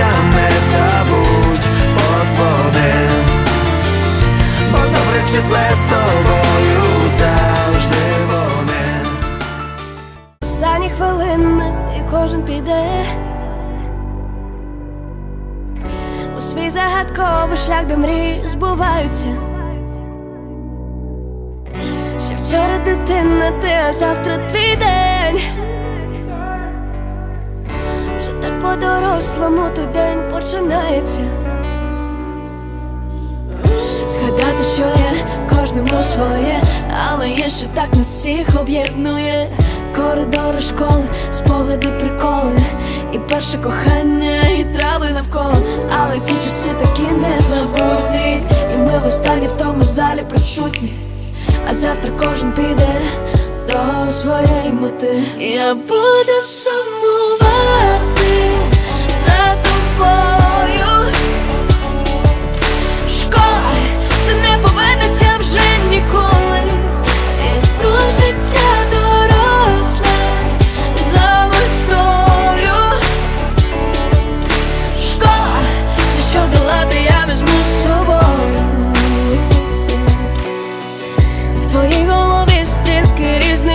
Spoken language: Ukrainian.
справжнім не забудь подзвони Бо добре числе з тобою завжди вони Останні хвилини і кожен піде у свій загадковий шлях, де мрії збуваються. Ще вчора дитина, ти, а завтра твій день. Вже так по-дорослому той день починається. Згадати, що є кожному своє, але є, що так нас всіх об'єднує. Коридори школи, спогади, приколи, і перше кохання, і трави навколо. Але ці часи такі незабутні, і ми в останні в тому залі присутні. А завтра кожен піде до своєї мети. Я буду сумувати